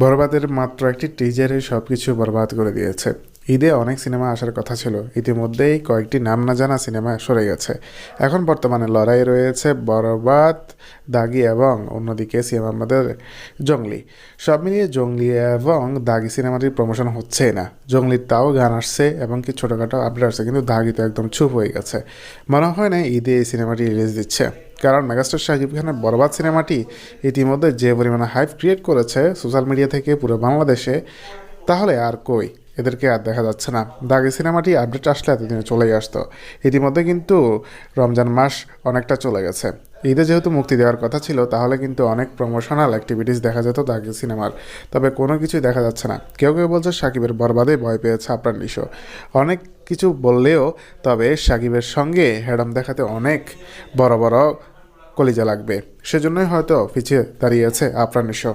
বরবাদের মাত্র একটি টিজারে সব কিছু বরবাদ করে দিয়েছে। ঈদে অনেক সিনেমা আসার কথা ছিল। ইতিমধ্যেই কয়েকটি নাম না জানা সিনেমা সরে গেছে। এখন বর্তমানে লড়াই রয়েছে বরবাদ, দাগি এবং অন্যদিকে সিনেমা আমাদের জঙ্গলি। সব মিলিয়ে জঙ্গলি এবং দাগি সিনেমাটির প্রমোশন হচ্ছেই না। জঙ্গলির তাও গান আসছে এবং কি ছোটোখাটো আপডেট আসছে, কিন্তু দাগি তো একদম চুপ হয়ে গেছে। মনে হয় না ঈদে এই সিনেমাটি রিলিজ দিচ্ছে। কারণ মেগাস্টার শাকিব খানের বরবাদ সিনেমাটি ইতিমধ্যে যে পরিমাণে হাইপ ক্রিয়েট করেছে সোশ্যাল মিডিয়া থেকে পুরো বাংলাদেশে, তাহলে আর কই? এদেরকে আর দেখা যাচ্ছে না। দাগি সিনেমাটি আপডেট আসলে এতদিনে চলেই আসতো। ইতিমধ্যে কিন্তু রমজান মাস অনেকটা চলে গেছে। ঈদে যেহেতু মুক্তি দেওয়ার কথা ছিল, তাহলে কিন্তু অনেক প্রমোশনাল অ্যাক্টিভিটিস দেখা যেত দাগি সিনেমার। তবে কোনো কিছুই দেখা যাচ্ছে না। কেউ কেউ বলছে সাকিবের বরবাদে ভয় পেয়েছে আপনার নিশো। অনেক কিছু বললেও তবে সাকিবের সঙ্গে হ্যাডাম দেখাতে অনেক বড় বড় কলিজা লাগবে। সেজন্যই হয়তো পিছিয়ে দাঁড়িয়েছে আপনার নিশো